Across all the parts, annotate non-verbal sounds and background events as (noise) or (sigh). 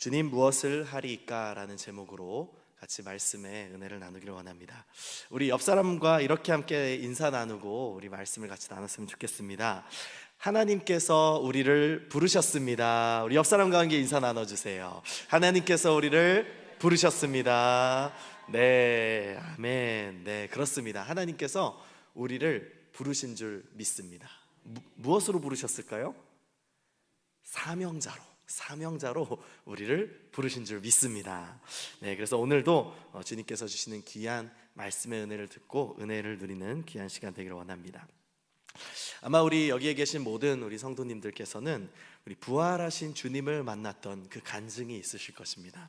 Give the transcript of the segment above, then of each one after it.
주님 무엇을 하리까라는 제목으로 같이 말씀의 은혜를 나누기를 원합니다. 우리 옆 사람과 이렇게 함께 인사 나누고 우리 말씀을 같이 나눴으면 좋겠습니다. 하나님께서 우리를 부르셨습니다. 우리 옆 사람과 함께 인사 나눠 주세요. 하나님께서 우리를 부르셨습니다. 네, 아멘. 네, 그렇습니다. 하나님께서 우리를 부르신 줄 믿습니다. 무, 무엇으로 부르셨을까요? 사명자로 사명자로 우리를 부르신 줄 믿습니다. 네, 그래서 오늘도 어, 주님께서 주시는 귀한 말씀의 은혜를 듣고 은혜를 누리는 귀한 시간 되기를 원합니다. 아마 우리 여기에 계신 모든 우리 성도님들께서는 우리 부활하신 주님을 만났던 그 간증이 있으실 것입니다.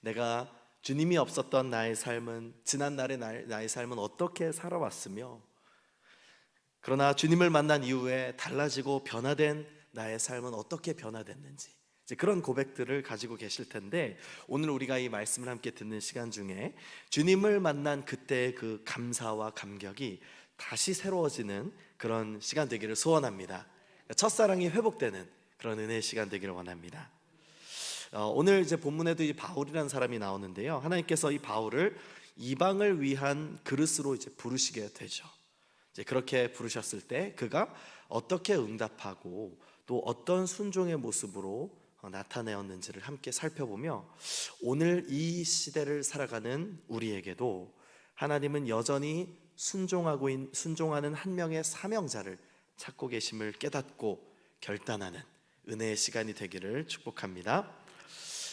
내가 주님이 없었던 나의 삶은 지난 날의 나의, 삶은 어떻게 살아왔으며 그러나 주님을 만난 이후에 달라지고 변화된 나의 삶은 어떻게 변화됐는지 그런 고백들을 가지고 계실 텐데 오늘 우리가 이 말씀을 함께 듣는 시간 중에 주님을 만난 그때의 그 감사와 감격이 다시 새로워지는 그런 시간 되기를 소원합니다. 첫사랑이 회복되는 그런 은혜의 시간 되기를 원합니다. 어, 오늘 이제 본문에도 이 바울이라는 사람이 나오는데요. 하나님께서 이 바울을 이방을 위한 그릇으로 이제 부르시게 되죠. 이제 그렇게 부르셨을 때 그가 어떻게 응답하고 또 어떤 순종의 모습으로 어, 나타내었는지를 함께 살펴보며 오늘 이 시대를 살아가는 우리에게도 하나님은 여전히 순종하고 있, 순종하는 한 명의 사명자를 찾고 계심을 깨닫고 결단하는 은혜의 시간이 되기를 축복합니다.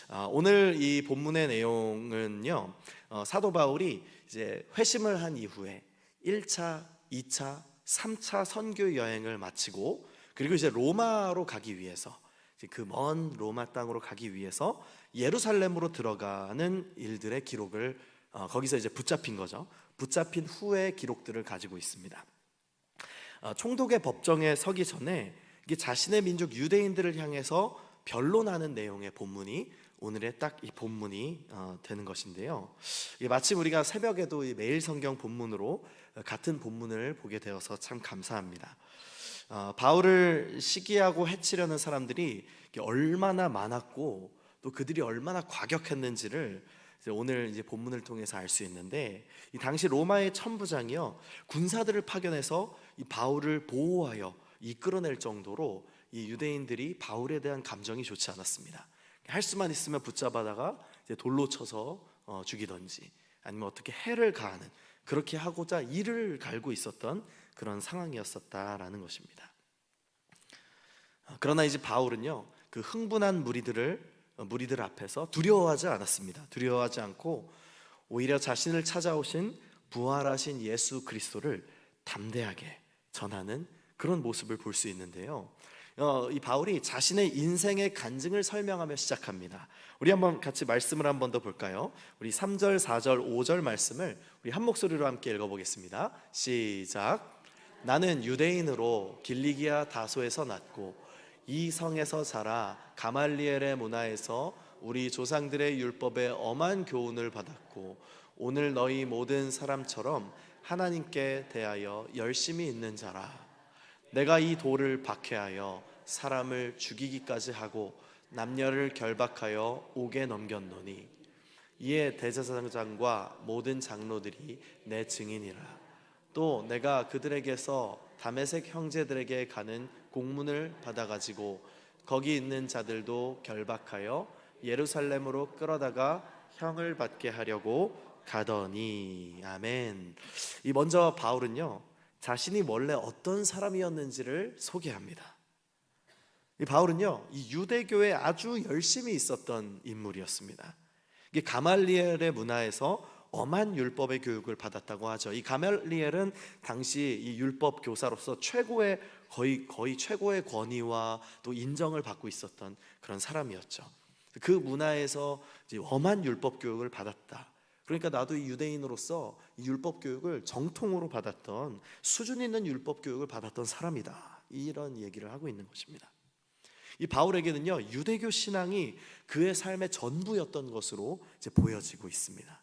아, 오늘 이 본문의 내용은요 어, 사도 바울이 이제 회심을 한 이후에 1차, 2차, 3차 선교 여행을 마치고 그리고 이제 로마로 가기 위해서 그 먼 로마 땅으로 가기 위해서 예루살렘으로 들어가는 일들의 기록을 어, 거기서 이제 붙잡힌 거죠. 붙잡힌 후의 기록들을 가지고 있습니다. 어, 총독의 법정에 서기 전에 이게 자신의 민족 유대인들을 향해서 변론하는 내용의 본문이 오늘의 딱 이 본문이 어, 되는 것인데요. 마침 우리가 새벽에도 이 매일 성경 본문으로 같은 본문을 보게 되어서 참 감사합니다. 어, 바울을 시기하고 해치려는 사람들이 얼마나 많았고 또 그들이 얼마나 과격했는지를 오늘 이제 본문을 통해서 알 수 있는데 이 당시 로마의 천부장이요 군사들을 파견해서 이 바울을 보호하여 이끌어낼 정도로 이 유대인들이 바울에 대한 감정이 좋지 않았습니다. 할 수만 있으면 붙잡아다가 돌로 쳐서 어, 죽이던지 아니면 어떻게 해를 가하는 그렇게 하고자 이를 갈고 있었던 그런 상황이었었다라는 것입니다. 어, 그러나 이제 바울은요 그 흥분한 무리들을 어, 무리들 앞에서 두려워하지 않았습니다. 두려워하지 않고 오히려 자신을 찾아오신 부활하신 예수 그리스도를 담대하게 전하는 그런 모습을 볼 수 있는데요. 어, 이 바울이 자신의 인생의 간증을 설명하며 시작합니다. 우리 한번 같이 말씀을 한번 더 볼까요? 우리 3절, 4절, 5절 말씀을 우리 한 목소리로 함께 읽어보겠습니다. 시작. 나는 유대인으로 길리기아 다소에서 났고 이 성에서 자라 가말리엘의 문화에서 우리 조상들의 율법에 엄한 교훈을 받았고 오늘 너희 모든 사람처럼 하나님께 대하여 열심히 있는 자라. 내가 이 돌을 박해하여 사람을 죽이기까지 하고 남녀를 결박하여 옥에 넘겼노니 이에 대제사장과 모든 장로들이 내 증인이라 또 내가 그들에게서 다메섹 형제들에게 가는 공문을 받아가지고 거기 있는 자들도 결박하여 예루살렘으로 끌어다가 형을 받게 하려고 가더니 아멘. 이 먼저 바울은요 자신이 원래 어떤 사람이었는지를 소개합니다. 이 바울은요 이 유대교에 아주 열심히 있었던 인물이었습니다. 이게 가말리엘의 문화에서 엄한 율법의 교육을 받았다고 하죠. 이 가말리엘은 당시 이 율법 교사로서 최고의 거의 거의 최고의 권위와 또 인정을 받고 있었던 그런 사람이었죠. 그 문화에서 엄한 율법 교육을 받았다. 그러니까 나도 이 유대인으로서 이 율법 교육을 정통으로 받았던 수준 있는 율법 교육을 받았던 사람이다. 이런 얘기를 하고 있는 것입니다. 이 바울에게는요 유대교 신앙이 그의 삶의 전부였던 것으로 이제 보여지고 있습니다.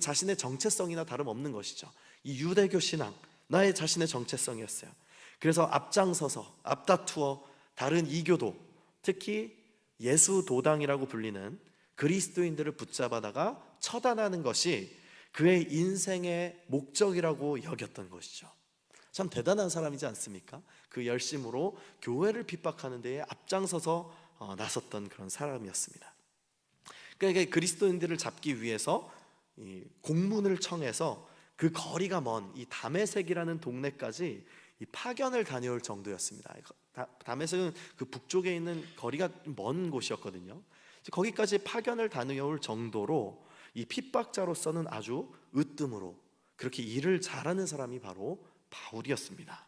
자신의 정체성이나 다름없는 것이죠. 이 유대교 신앙, 나의 자신의 정체성이었어요. 그래서 앞장서서 앞다투어 다른 이교도 특히 예수 도당이라고 불리는 그리스도인들을 붙잡아다가 처단하는 것이 그의 인생의 목적이라고 여겼던 것이죠. 참 대단한 사람이지 않습니까? 그 열심으로 교회를 핍박하는 데에 앞장서서 어, 나섰던 그런 사람이었습니다. 그러니까 그리스도인들을 잡기 위해서 이 공문을 청해서 그 거리가 먼 이 다메섹이라는 동네까지 이 파견을 다녀올 정도였습니다. 다- 다메섹은 그 북쪽에 있는 거리가 먼 곳이었거든요. 거기까지 파견을 다녀올 정도로 이 핍박자로서는 아주 으뜸으로 그렇게 일을 잘하는 사람이 바로 바울이었습니다.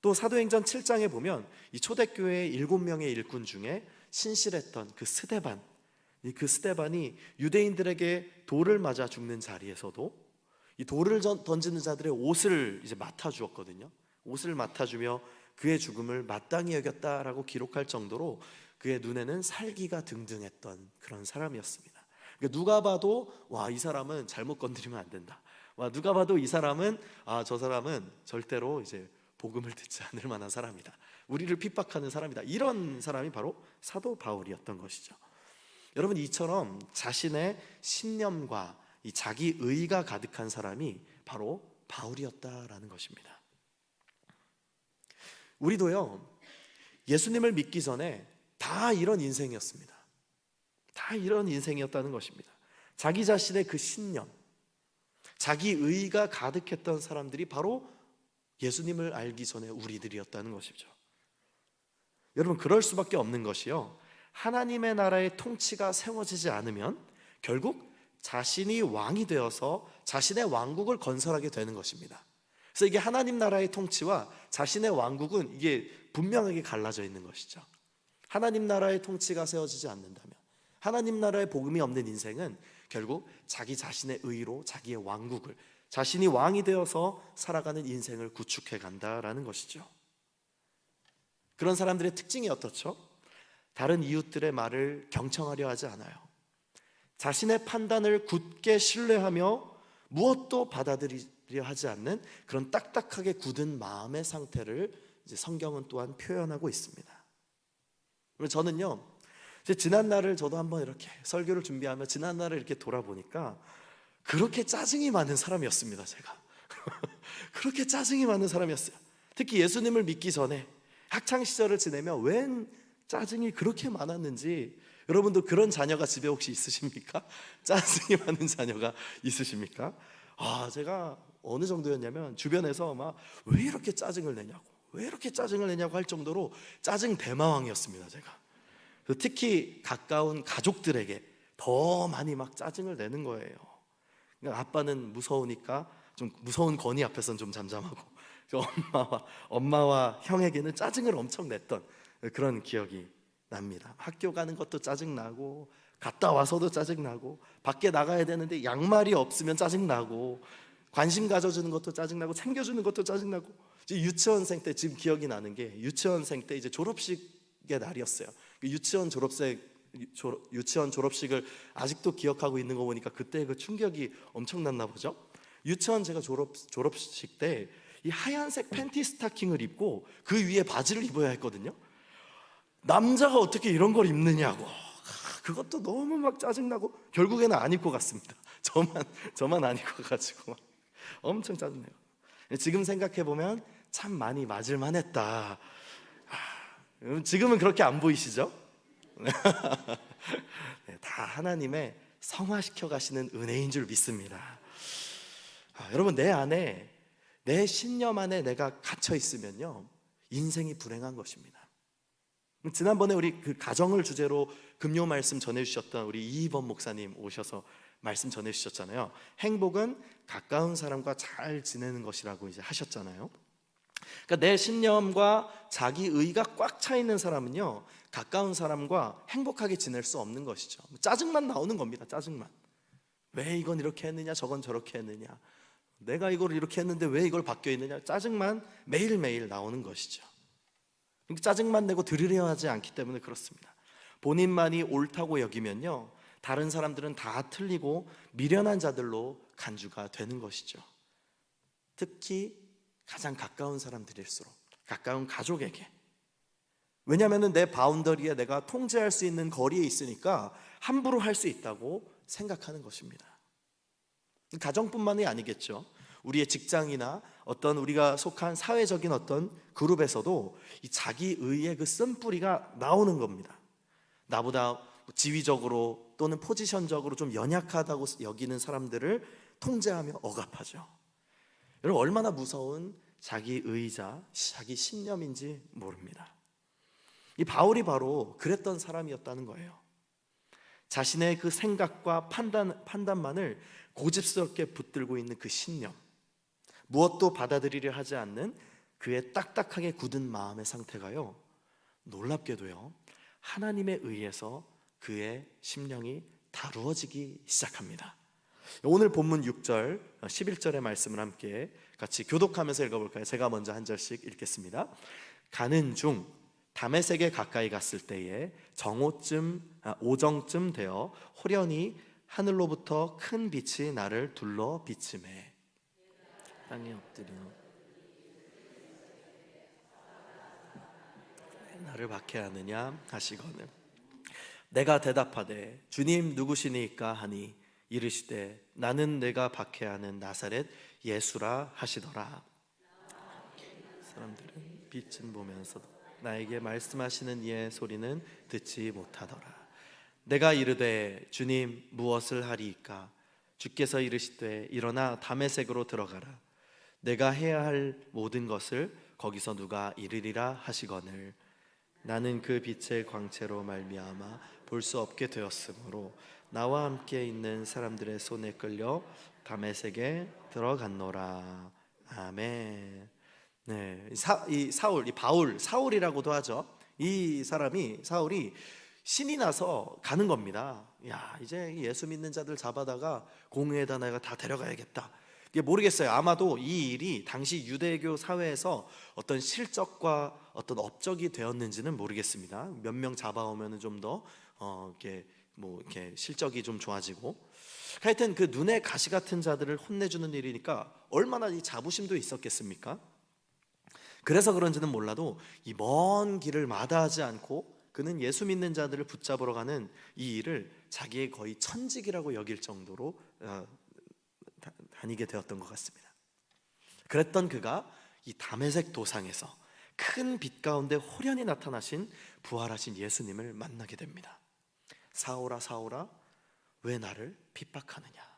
또 사도행전 7장에 보면 이 초대교회의 일곱 명의 일꾼 중에 신실했던 그 스데반, 이 그 스데반이 유대인들에게 돌을 맞아 죽는 자리에서도 이 돌을 전- 던지는 자들의 옷을 이제 맡아 주었거든요. 옷을 맡아 주며 그의 죽음을 마땅히 여겼다라고 기록할 정도로 그의 눈에는 살기가 등등했던 그런 사람이었습니다. 그러니까 누가 봐도 와 이 사람은 잘못 건드리면 안 된다. 와 누가 봐도 이 사람은 아 저 사람은 절대로 이제 복음을 듣지 않을 만한 사람이다. 우리를 핍박하는 사람이다. 이런 사람이 바로 사도 바울이었던 것이죠. 여러분 이처럼 자신의 신념과 이 자기 의가 가득한 사람이 바로 바울이었다라는 것입니다. 우리도요 예수님을 믿기 전에 다 이런 인생이었습니다. 다 이런 인생이었다는 것입니다. 자기 자신의 그 신념, 자기 의가 가득했던 사람들이 바로 예수님을 알기 전에 우리들이었다는 것이죠. 여러분 그럴 수밖에 없는 것이요. 하나님의 나라의 통치가 세워지지 않으면 결국 자신이 왕이 되어서 자신의 왕국을 건설하게 되는 것입니다. 그래서 이게 하나님 나라의 통치와 자신의 왕국은 이게 분명하게 갈라져 있는 것이죠. 하나님 나라의 통치가 세워지지 않는다면 하나님 나라의 복음이 없는 인생은 결국 자기 자신의 의로 자기의 왕국을 자신이 왕이 되어서 살아가는 인생을 구축해 간다라는 것이죠. 그런 사람들의 특징이 어떻죠? 다른 이웃들의 말을 경청하려 하지 않아요. 자신의 판단을 굳게 신뢰하며 무엇도 받아들이려 하지 않는 그런 딱딱하게 굳은 마음의 상태를 성경은 또한 표현하고 있습니다. 저는요, 지난 날을 저도 한번 이렇게 설교를 준비하며 지난 날을 이렇게 돌아보니까 그렇게 짜증이 많은 사람이었습니다, 제가. (laughs) 그렇게 짜증이 많은 사람이었어요. 특히 예수님을 믿기 전에 학창 시절을 지내며 웬 짜증이 그렇게 많았는지 여러분도 그런 자녀가 집에 혹시 있으십니까? (laughs) 짜증이 많은 자녀가 있으십니까? 아, 제가 어느 정도였냐면 주변에서 막 왜 이렇게 짜증을 내냐고, 왜 이렇게 짜증을 내냐고 할 정도로 짜증 대마왕이었습니다, 제가. 특히 가까운 가족들에게 더 많이 막 짜증을 내는 거예요. 그러니까 아빠는 무서우니까 좀 무서운 건이 앞에서는 좀 잠잠하고 엄마와 엄마와 형에게는 짜증을 엄청 냈던 그런 기억이 납니다. 학교 가는 것도 짜증 나고 갔다 와서도 짜증 나고 밖에 나가야 되는데 양말이 없으면 짜증 나고 관심 가져주는 것도 짜증 나고 챙겨주는 것도 짜증 나고 유치원생 때 지금 기억이 나는 게 유치원생 때 이제 졸업식의 날이었어요. 그 유치원 졸업생 졸업, 유치원 졸업식을 아직도 기억하고 있는 거 보니까 그때 그 충격이 엄청났나 보죠. 유치원 제가 졸업 졸업식 때 이 하얀색 팬티 스타킹을 입고 그 위에 바지를 입어야 했거든요. 남자가 어떻게 이런 걸 입느냐고. 아, 그것도 너무 막 짜증나고 결국에는 안 입고 갔습니다. (laughs) 저만 저만 안 입고 가지고 엄청 짜증내요. 지금 생각해 보면 참 많이 맞을 만했다. 아, 지금은 그렇게 안 보이시죠? (laughs) 네, 다 하나님의 성화시켜 가시는 은혜인 줄 믿습니다. 아, 여러분 내 안에 내 신념 안에 내가 갇혀 있으면요 인생이 불행한 것입니다. 지난번에 우리 그 가정을 주제로 금요 말씀 전해주셨던 우리 이희범 목사님 오셔서 말씀 전해주셨잖아요. 행복은 가까운 사람과 잘 지내는 것이라고 이제 하셨잖아요. 그러니까 내 신념과 자기 의가 꽉 차 있는 사람은요 가까운 사람과 행복하게 지낼 수 없는 것이죠. 짜증만 나오는 겁니다. 짜증만. 왜 이건 이렇게 했느냐, 저건 저렇게 했느냐. 내가 이걸 이렇게 했는데 왜 이걸 바뀌어 있느냐. 짜증만 매일매일 나오는 것이죠. 그러니까 짜증만 내고 들으려 하지 않기 때문에 그렇습니다. 본인만이 옳다고 여기면요. 다른 사람들은 다 틀리고 미련한 자들로 간주가 되는 것이죠. 특히 가장 가까운 사람들일수록 가까운 가족에게 왜냐하면 내 바운더리에 내가 통제할 수 있는 거리에 있으니까 함부로 할 수 있다고 생각하는 것입니다. 가정뿐만이 아니겠죠. 우리의 직장이나 어떤 우리가 속한 사회적인 어떤 그룹에서도 이 자기 의의 그 쓴뿌리가 나오는 겁니다. 나보다 지위적으로 또는 포지션적으로 좀 연약하다고 여기는 사람들을 통제하며 억압하죠. 여러분 얼마나 무서운 자기 의자, 자기 신념인지 모릅니다. 이 바울이 바로 그랬던 사람이었다는 거예요. 자신의 그 생각과 판단 판단만을 고집스럽게 붙들고 있는 그 신념, 무엇도 받아들이려 하지 않는 그의 딱딱하게 굳은 마음의 상태가요. 놀랍게도요. 하나님에 의해서 그의 심령이 다루어지기 시작합니다. 오늘 본문 6절, 11절의 말씀을 함께 같이 교독하면서 읽어볼까요? 제가 먼저 한 절씩 읽겠습니다. 가는 중 담에색에 가까이 갔을 때에 정오쯤 아, 오정쯤 되어 호련히 하늘로부터 큰 빛이 나를 둘러 비침해 땅에 엎드려. 나를 박해하느냐? 하시거늘. 내가 대답하되 주님 누구시니까 하니? 이르시되 나는 내가 박해하는 나사렛 예수라 하시더라. 사람들은 빛은 보면서도 나에게 말씀하시는 이의 소리는 듣지 못하더라. 내가 이르되 주님 무엇을 하리이까? 주께서 이르시되 일어나 담에색으로 들어가라 내가 해야 할 모든 것을 거기서 누가 이르리라 하시거늘 나는 그 빛의 광채로 말미암아 볼 수 없게 되었으므로 나와 함께 있는 사람들의 손에 끌려 담에색에 들어갔노라 아멘. 네, 사, 이 사울, 이 바울, 사울이라고도 하죠. 이 사람이 사울이 신이 나서 가는 겁니다. 야, 이제 예수 믿는 자들 잡아다가 공회에다 내가 다 데려가야겠다. 이게 모르겠어요. 아마도 이 일이 당시 유대교 사회에서 어떤 실적과 어떤 업적이 되었는지는 모르겠습니다. 몇 명 잡아오면은 좀더 어, 이렇게 뭐 이렇게 실적이 좀 좋아지고 하여튼 그 눈에 가시 같은 자들을 혼내주는 일이니까 얼마나 이 자부심도 있었겠습니까? 그래서 그런지는 몰라도 이 먼 길을 마다하지 않고 그는 예수 믿는 자들을 붙잡으러 가는 이 일을 자기의 거의 천직이라고 여길 정도로 어, 다- 다니게 되었던 것 같습니다. 그랬던 그가 이 담에색 도상에서 큰 빛 가운데 호련히 나타나신 부활하신 예수님을 만나게 됩니다. 사오라 사오라 왜 나를 핍박하느냐?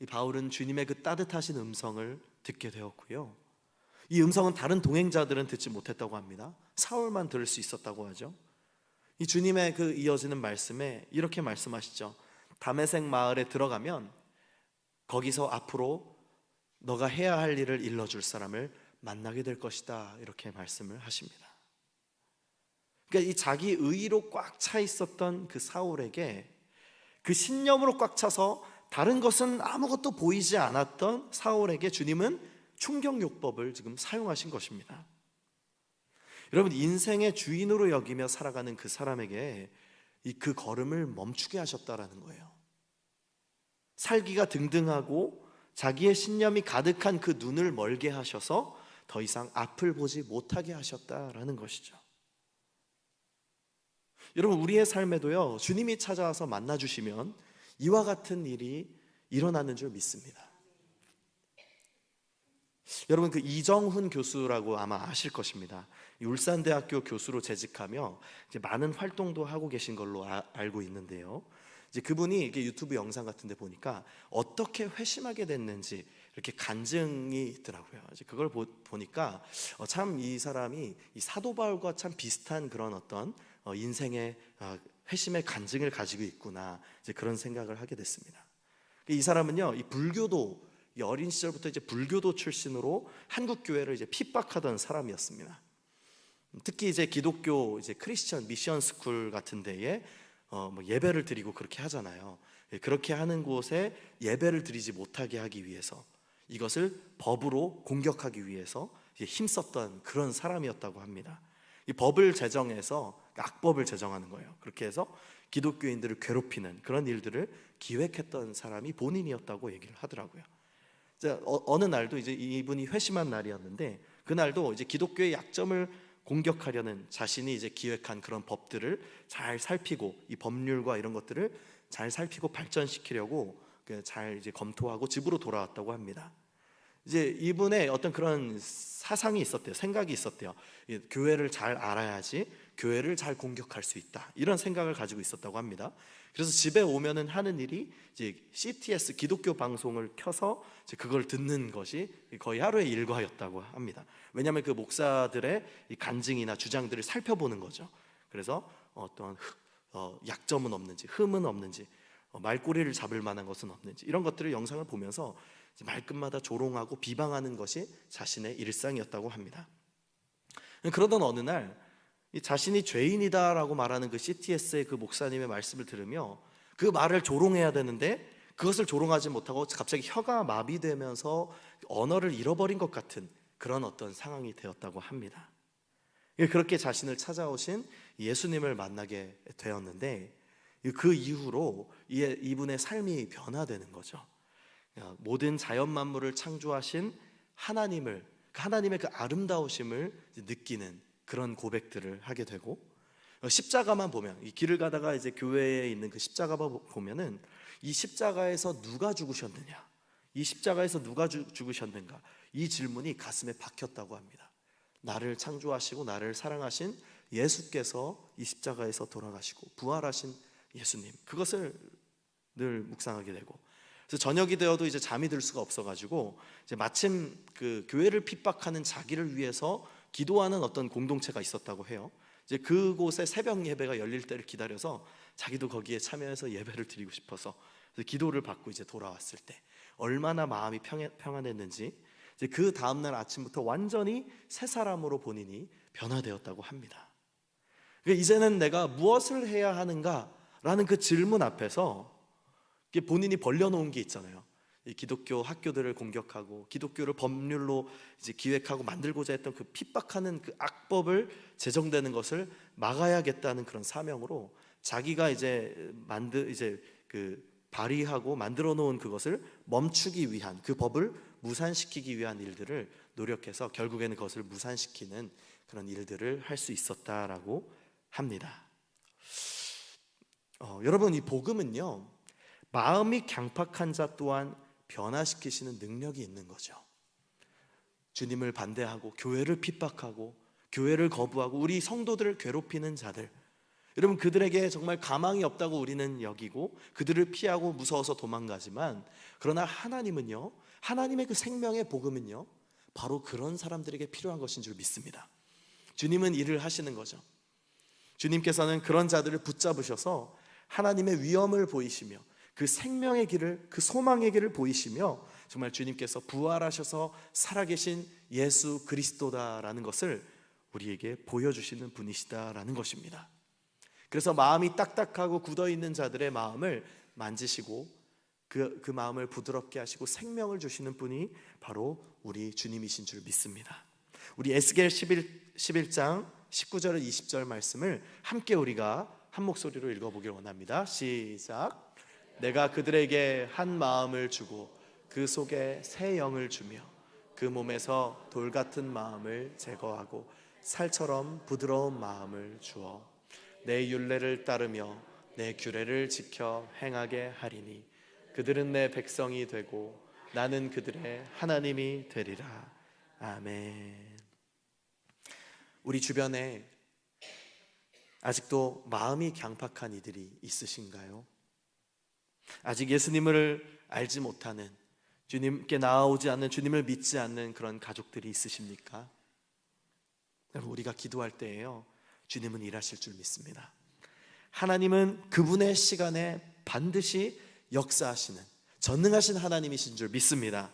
이 바울은 주님의 그 따뜻하신 음성을 듣게 되었고요. 이 음성은 다른 동행자들은 듣지 못했다고 합니다. 사울만 들을 수 있었다고 하죠. 이 주님의 그 이어지는 말씀에 이렇게 말씀하시죠. 담에색 마을에 들어가면 거기서 앞으로 너가 해야 할 일을 일러줄 사람을 만나게 될 것이다. 이렇게 말씀을 하십니다. 그러니까 이 자기 의로 꽉 차 있었던 그 사울에게 그 신념으로 꽉 차서 다른 것은 아무것도 보이지 않았던 사울에게 주님은 충격요법을 지금 사용하신 것입니다. 여러분 인생의 주인으로 여기며 살아가는 그 사람에게 이 그 걸음을 멈추게 하셨다라는 거예요. 살기가 등등하고 자기의 신념이 가득한 그 눈을 멀게 하셔서 더 이상 앞을 보지 못하게 하셨다라는 것이죠. 여러분 우리의 삶에도요 주님이 찾아와서 만나 주시면 이와 같은 일이 일어나는 줄 믿습니다. 여러분 그 이정훈 교수라고 아마 아실 것입니다. 이 울산대학교 교수로 재직하며 많은 활동도 하고 계신 걸로 아- 알고 있는데요. 이제 그분이 이게 유튜브 영상 같은데 보니까 어떻게 회심하게 됐는지 이렇게 간증이 있더라고요. 이제 그걸 보, 보니까 어, 참이 사람이 이 사도 바울과 참 비슷한 그런 어떤 어, 인생의 어, 회심의 간증을 가지고 있구나 이제 그런 생각을 하게 됐습니다. 이 사람은요, 이 불교도 이 어린 시절부터 이제 불교도 출신으로 한국 교회를 이제 핍박하던 사람이었습니다. 특히 이제 기독교 이제 크리스천 미션 스쿨 같은 데에 어, 뭐 예배를 드리고 그렇게 하잖아요. 예, 그렇게 하는 곳에 예배를 드리지 못하게 하기 위해서 이것을 법으로 공격하기 위해서 힘썼던 그런 사람이었다고 합니다. 이 법을 제정해서 악법을 제정하는 거예요. 그렇게 해서 기독교인들을 괴롭히는 그런 일들을 기획했던 사람이 본인이었다고 얘기를 하더라고요. 자, 어, 어느 날도 이제 이분이 회심한 날이었는데 그날도 이제 기독교의 약점을 공격하려는 자신이 이제 기획한 그런 법들을 잘 살피고 이 법률과 이런 것들을 잘 살피고 발전시키려고 그잘 이제 검토하고 집으로 돌아왔다고 합니다. 이제 이분의 어떤 그런 사상이 있었대요. 생각이 있었대요. 이 교회를 잘 알아야지 교회를 잘 공격할 수 있다. 이런 생각을 가지고 있었다고 합니다. 그래서 집에 오면은 하는 일이 이제 CTS 기독교 방송을 켜서 이제 그걸 듣는 것이 거의 하루의 일과였다고 합니다. 왜냐하면 그 목사들의 이 간증이나 주장들을 살펴보는 거죠. 그래서 어떤 흑- 어, 약점은 없는지, 흠은 없는지, 어, 말꼬리를 잡을 만한 것은 없는지 이런 것들을 영상을 보면서 말끝마다 조롱하고 비방하는 것이 자신의 일상이었다고 합니다. 그러던 어느 날이 자신이 죄인이다라고 말하는 그 CTS의 그 목사님의 말씀을 들으며 그 말을 조롱해야 되는데 그것을 조롱하지 못하고 갑자기 혀가 마비되면서 언어를 잃어버린 것 같은 그런 어떤 상황이 되었다고 합니다. 그렇게 자신을 찾아오신 예수님을 만나게 되었는데 그 이후로 이- 이분의 삶이 변화되는 거죠. 모든 자연 만물을 창조하신 하나님을 그 하나님의 그 아름다우심을 느끼는 그런 고백들을 하게 되고 어, 십자가만 보면 이 길을 가다가 이제 교회에 있는 그 십자가 보- 보면은 이 십자가에서 누가 죽으셨느냐? 이 십자가에서 누가 죽- 죽으셨는가? 이 질문이 가슴에 박혔다고 합니다. 나를 창조하시고 나를 사랑하신 예수께서 이 십자가에서 돌아가시고 부활하신 예수님. 그것을 늘 묵상하게 되고 그래서 저녁이 되어도 이제 잠이 들 수가 없어가지고 이제 마침 그 교회를 핍박하는 자기를 위해서 기도하는 어떤 공동체가 있었다고 해요. 이제 그곳에 새벽 예배가 열릴 때를 기다려서 자기도 거기에 참여해서 예배를 드리고 싶어서 기도를 받고 이제 돌아왔을 때 얼마나 마음이 평해, 평안했는지 이제 그 다음 날 아침부터 완전히 새 사람으로 본인이 변화되었다고 합니다. 그러니까 이제는 내가 무엇을 해야 하는가라는 그 질문 앞에서 본인이 벌려놓은 게 있잖아요. 이 기독교 학교들을 공격하고 기독교를 법률로 이제 기획하고 만들고자 했던 그 핍박하는 그 악법을 제정되는 것을 막아야겠다는 그런 사명으로 자기가 이제 만드 이제 그 발의하고 만들어 놓은 그것을 멈추기 위한 그 법을 무산시키기 위한 일들을 노력해서 결국에는 그것을 무산시키는 그런 일들을 할 수 있었다라고 합니다. 어, 여러분 이 복음은요 마음이 강팍한 자 또한 변화시키시는 능력이 있는 거죠. 주님을 반대하고 교회를 핍박하고 교회를 거부하고 우리 성도들을 괴롭히는 자들 여러분 그들에게 정말 가망이 없다고 우리는 여기고 그들을 피하고 무서워서 도망가지만 그러나 하나님은요 하나님의 그 생명의 복음은요 바로 그런 사람들에게 필요한 것인 줄 믿습니다. 주님은 일을 하시는 거죠. 주님께서는 그런 자들을 붙잡으셔서 하나님의 위엄을 보이시며 그 생명의 길을 그 소망의 길을 보이시며 정말 주님께서 부활하셔서 살아계신 예수 그리스도다라는 것을 우리에게 보여주시는 분이시다라는 것입니다. 그래서 마음이 딱딱하고 굳어 있는 자들의 마음을 만지시고 그, 그 마음을 부드럽게 하시고 생명을 주시는 분이 바로 우리 주님이신 줄 믿습니다. 우리 에스겔 11, 11장 19절 20절 말씀을 함께 우리가 한 목소리로 읽어보길 원합니다. 시작. 내가 그들에게 한 마음을 주고 그 속에 새 영을 주며 그 몸에서 돌 같은 마음을 제거하고 살처럼 부드러운 마음을 주어 내 율례를 따르며 내 규례를 지켜 행하게 하리니 그들은 내 백성이 되고 나는 그들의 하나님이 되리라. 아멘. 우리 주변에 아직도 마음이 강팍한 이들이 있으신가요? 아직 예수님을 알지 못하는 주님께 나아오지 않는 주님을 믿지 않는 그런 가족들이 있으십니까? 여러분 우리가 기도할 때에요. 주님은 일하실 줄 믿습니다. 하나님은 그분의 시간에 반드시 역사하시는 전능하신 하나님이신 줄 믿습니다.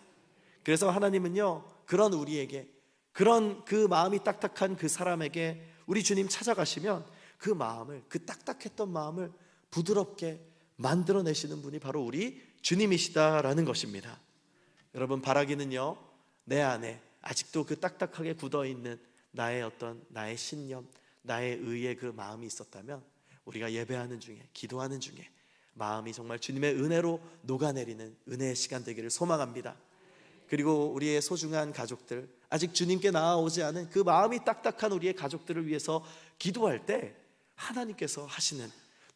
그래서 하나님은요, 그런 우리에게, 그런 그 마음이 딱딱한 그 사람에게 우리 주님 찾아가시면 그 마음을, 그 딱딱했던 마음을 부드럽게 만들어내시는 분이 바로 우리 주님이시다라는 것입니다. 여러분, 바라기는요, 내 안에 아직도 그 딱딱하게 굳어 있는 나의 어떤 나의 신념, 나의 의의 그 마음이 있었다면 우리가 예배하는 중에, 기도하는 중에 마음이 정말 주님의 은혜로 녹아내리는 은혜의 시간 되기를 소망합니다. 그리고 우리의 소중한 가족들 아직 주님께 나아오지 않은 그 마음이 딱딱한 우리의 가족들을 위해서 기도할 때 하나님께서 하시는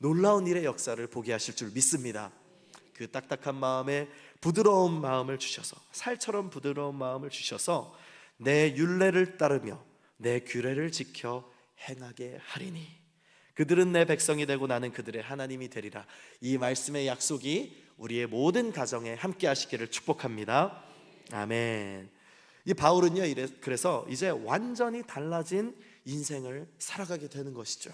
놀라운 일의 역사를 보게 하실 줄 믿습니다. 그 딱딱한 마음에 부드러운 마음을 주셔서 살처럼 부드러운 마음을 주셔서 내 윤례를 따르며 내 규례를 지켜 행하게 하리니 그들은 내 백성이 되고 나는 그들의 하나님이 되리라. 이 말씀의 약속이 우리의 모든 가정에 함께 하시기를 축복합니다. 아멘. 이 바울은요, 이래, 그래서 이제 완전히 달라진 인생을 살아가게 되는 것이죠.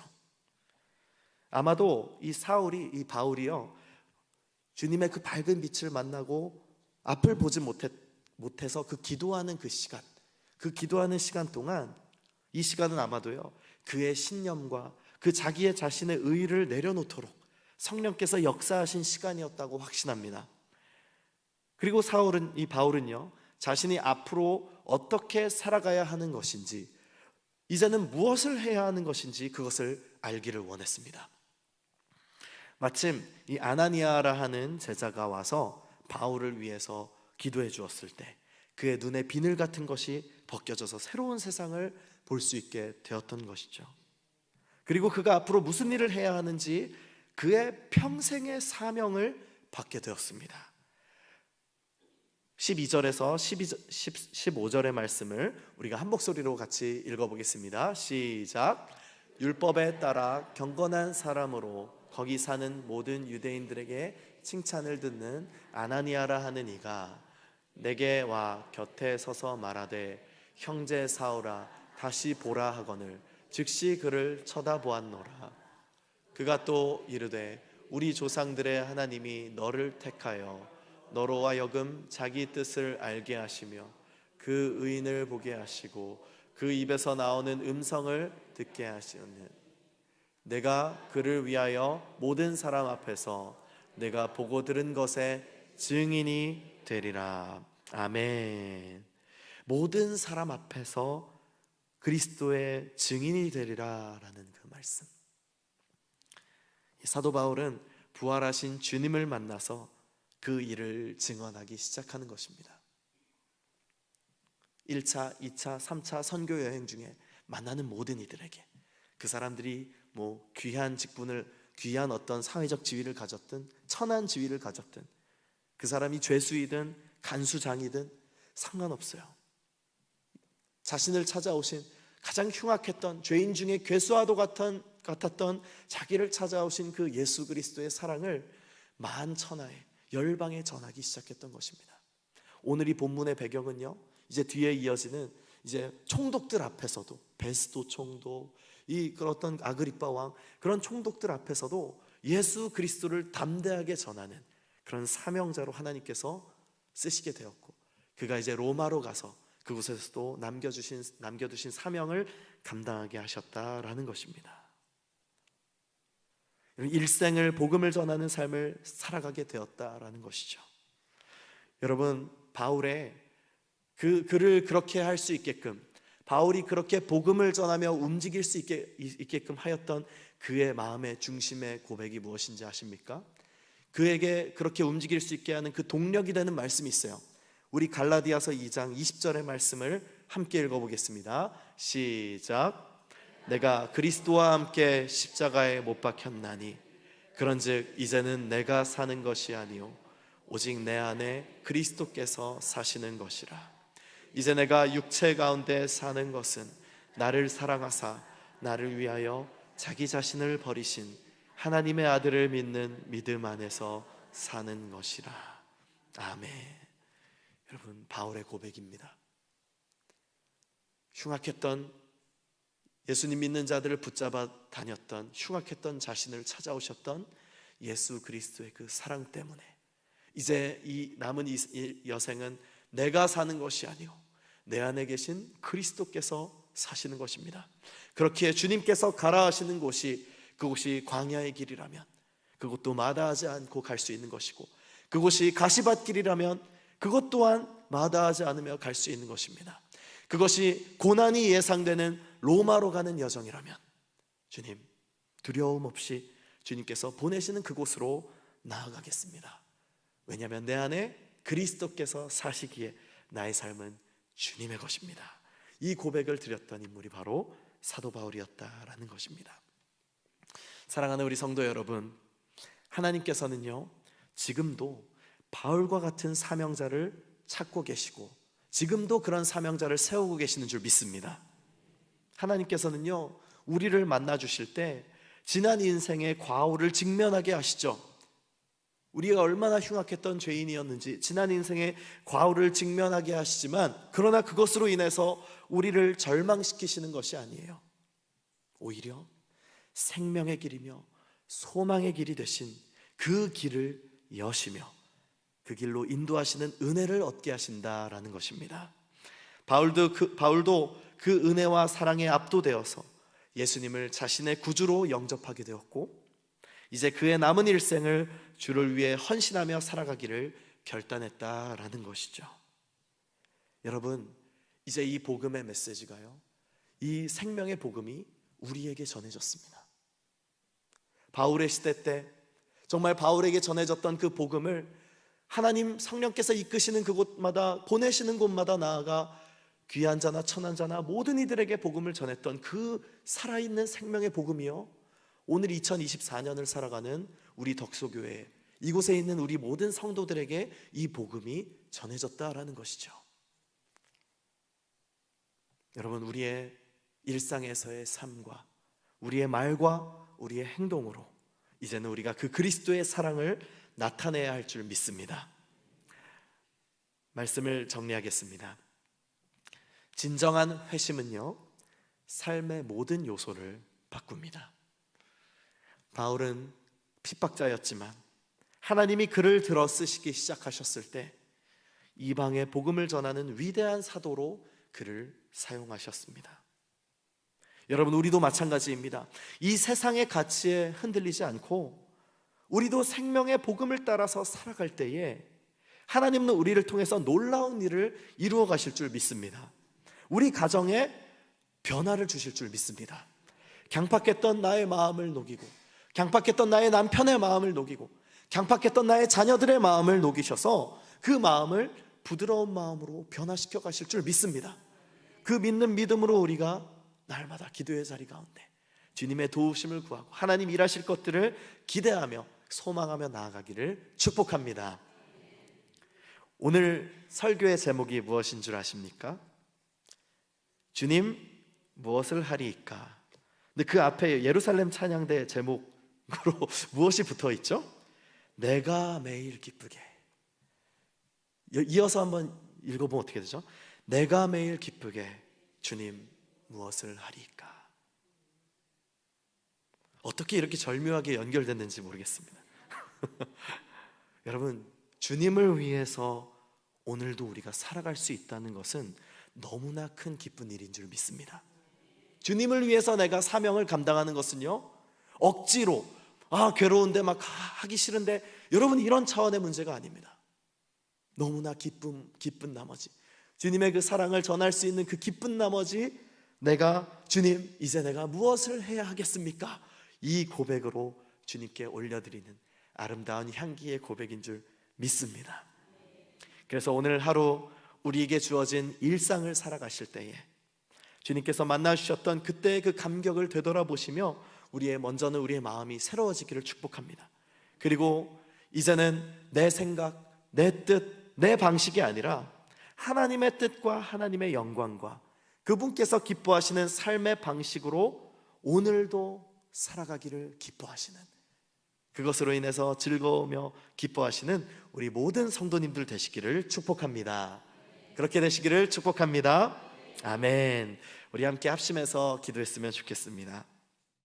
아마도 이 사울이, 이 바울이요, 주님의 그 밝은 빛을 만나고 앞을 보지 못했, 못해서 그 기도하는 그 시간, 그 기도하는 시간 동안 이 시간은 아마도요, 그의 신념과 그 자기의 자신의 의를 내려놓도록 성령께서 역사하신 시간이었다고 확신합니다. 그리고 사울은 이 바울은요 자신이 앞으로 어떻게 살아가야 하는 것인지 이제는 무엇을 해야 하는 것인지 그것을 알기를 원했습니다. 마침 이 아나니아라 하는 제자가 와서 바울을 위해서 기도해 주었을 때 그의 눈에 비늘 같은 것이 벗겨져서 새로운 세상을 볼 수 있게 되었던 것이죠. 그리고 그가 앞으로 무슨 일을 해야 하는지 그의 평생의 사명을 받게 되었습니다. 12절에서 12, 15절의 말씀을 우리가 한 목소리로 같이 읽어보겠습니다. 시작. 율법에 따라 경건한 사람으로 거기 사는 모든 유대인들에게 칭찬을 듣는 아나니아라 하는 이가 내게 와 곁에 서서 말하되 형제 사오라 다시 보라 하거늘 즉시 그를 쳐다보았노라. 그가 또 이르되 우리 조상들의 하나님이 너를 택하여 너로 하여금 자기 뜻을 알게 하시며 그 의인을 보게 하시고 그 입에서 나오는 음성을 듣게 하시는 내가 그를 위하여 모든 사람 앞에서 내가 보고 들은 것에 증인이 되리라. 아멘. 모든 사람 앞에서 그리스도의 증인이 되리라라는 그 말씀. 사도 바울은 부활하신 주님을 만나서 그 일을 증언하기 시작하는 것입니다. 1차, 2차, 3차 선교 여행 중에 만나는 모든 이들에게 그 사람들이 뭐 귀한 직분을 귀한 어떤 사회적 지위를 가졌든 천한 지위를 가졌든 그 사람이 죄수이든 간수장이든 상관없어요. 자신을 찾아오신 가장 흉악했던 죄인 중에 괴수와도 같은 같았던 자기를 찾아오신 그 예수 그리스도의 사랑을 만천하에 열방에 전하기 시작했던 것입니다. 오늘 이 본문의 배경은요. 이제 뒤에 이어지는 이제 총독들 앞에서도 베스도 총독, 이 그런 어떤 아그리파 왕 그런 총독들 앞에서도 예수 그리스도를 담대하게 전하는 그런 사명자로 하나님께서 쓰시게 되었고 그가 이제 로마로 가서 그곳에서도 남겨주신 남겨두신 사명을 감당하게 하셨다라는 것입니다. 일생을 복음을 전하는 삶을 살아가게 되었다라는 것이죠. 여러분 바울의 그 그를 그렇게 할 수 있게끔 바울이 그렇게 복음을 전하며 움직일 수 있게 있게끔 하였던 그의 마음의 중심의 고백이 무엇인지 아십니까? 그에게 그렇게 움직일 수 있게 하는 그 동력이 되는 말씀이 있어요. 우리 갈라디아서 2장 20절의 말씀을 함께 읽어보겠습니다. 시작. 내가 그리스도와 함께 십자가에 못 박혔나니 그런즉 이제는 내가 사는 것이 아니요 오직 내 안에 그리스도께서 사시는 것이라 이제 내가 육체 가운데 사는 것은 나를 사랑하사 나를 위하여 자기 자신을 버리신 하나님의 아들을 믿는 믿음 안에서 사는 것이라. 아멘. 여러분 바울의 고백입니다. 흉악했던 예수님 믿는 자들을 붙잡아 다녔던 흉악했던 자신을 찾아오셨던 예수 그리스도의 그 사랑 때문에 이제 이 남은 이 여생은 내가 사는 것이 아니요 내 안에 계신 그리스도께서 사시는 것입니다. 그렇기에 주님께서 가라 하시는 곳이 그곳이 광야의 길이라면 그곳도 마다하지 않고 갈 수 있는 것이고 그곳이 가시밭길이라면 그것 또한 마다하지 않으며 갈 수 있는 것입니다. 그것이 고난이 예상되는 로마로 가는 여정이라면 주님 두려움 없이 주님께서 보내시는 그곳으로 나아가겠습니다. 왜냐하면 내 안에 그리스도께서 사시기에 나의 삶은 주님의 것입니다. 이 고백을 드렸던 인물이 바로 사도 바울이었다라는 것입니다. 사랑하는 우리 성도 여러분, 하나님께서는요, 지금도 바울과 같은 사명자를 찾고 계시고, 지금도 그런 사명자를 세우고 계시는 줄 믿습니다. 하나님께서는요, 우리를 만나 주실 때, 지난 인생의 과오를 직면하게 하시죠. 우리가 얼마나 흉악했던 죄인이었는지 지난 인생의 과오를 직면하게 하시지만 그러나 그것으로 인해서 우리를 절망시키시는 것이 아니에요. 오히려 생명의 길이며 소망의 길이 되신 그 길을 여시며 그 길로 인도하시는 은혜를 얻게 하신다라는 것입니다. 바울도 그 바울도 그 은혜와 사랑에 압도되어서 예수님을 자신의 구주로 영접하게 되었고 이제 그의 남은 일생을 주를 위해 헌신하며 살아가기를 결단했다라는 것이죠. 여러분, 이제 이 복음의 메시지가요. 이 생명의 복음이 우리에게 전해졌습니다. 바울의 시대 때 정말 바울에게 전해졌던 그 복음을 하나님 성령께서 이끄시는 그곳마다 보내시는 곳마다 나아가 귀한 자나 천한 자나 모든 이들에게 복음을 전했던 그 살아있는 생명의 복음이요. 오늘 2024년을 살아가는 우리 덕소교회 이곳에 있는 우리 모든 성도들에게 이 복음이 전해졌다라는 것이죠. 여러분 우리의 일상에서의 삶과 우리의 말과 우리의 행동으로 이제는 우리가 그 그리스도의 사랑을 나타내야 할 줄 믿습니다. 말씀을 정리하겠습니다. 진정한 회심은요, 삶의 모든 요소를 바꿉니다. 바울은 핍박자였지만 하나님이 그를 들어 쓰시기 시작하셨을 때 이방의 복음을 전하는 위대한 사도로 그를 사용하셨습니다. 여러분 우리도 마찬가지입니다. 이 세상의 가치에 흔들리지 않고 우리도 생명의 복음을 따라서 살아갈 때에 하나님은 우리를 통해서 놀라운 일을 이루어 가실 줄 믿습니다. 우리 가정에 변화를 주실 줄 믿습니다. 강팍했던 나의 마음을 녹이고 강팍했던 나의 남편의 마음을 녹이고 강팍했던 나의 자녀들의 마음을 녹이셔서 그 마음을 부드러운 마음으로 변화시켜 가실 줄 믿습니다. 그 믿는 믿음으로 우리가 날마다 기도의 자리 가운데 주님의 도우심을 구하고 하나님 일하실 것들을 기대하며 소망하며 나아가기를 축복합니다. 오늘 설교의 제목이 무엇인 줄 아십니까? 주님 무엇을 하리이까? 근데 그 앞에 예루살렘 찬양대 제목 으로 (laughs) 무엇이 붙어 있죠? 내가 매일 기쁘게. 이어서 한번 읽어보면 어떻게 되죠? 내가 매일 기쁘게 주님 무엇을 하리까? 어떻게 이렇게 절묘하게 연결됐는지 모르겠습니다. (laughs) 여러분, 주님을 위해서 오늘도 우리가 살아갈 수 있다는 것은 너무나 큰 기쁜 일인 줄 믿습니다. 주님을 위해서 내가 사명을 감당하는 것은요, 억지로, 아, 괴로운데 막 하기 싫은데, 여러분, 이런 차원의 문제가 아닙니다. 너무나 기쁨, 기쁜 나머지, 주님의 그 사랑을 전할 수 있는 그 기쁜 나머지, 내가, 주님, 이제 내가 무엇을 해야 하겠습니까? 이 고백으로 주님께 올려드리는 아름다운 향기의 고백인 줄 믿습니다. 그래서 오늘 하루 우리에게 주어진 일상을 살아가실 때에 주님께서 만나 주셨던 그때의 그 감격을 되돌아보시며 우리의 먼저는 우리의 마음이 새로워지기를 축복합니다. 그리고 이제는 내 생각, 내 뜻, 내 방식이 아니라 하나님의 뜻과 하나님의 영광과 그분께서 기뻐하시는 삶의 방식으로 오늘도 살아가기를 기뻐하시는 그것으로 인해서 즐거우며 기뻐하시는 우리 모든 성도님들 되시기를 축복합니다. 그렇게 되시기를 축복합니다. 아멘. 우리 함께 합심해서 기도했으면 좋겠습니다.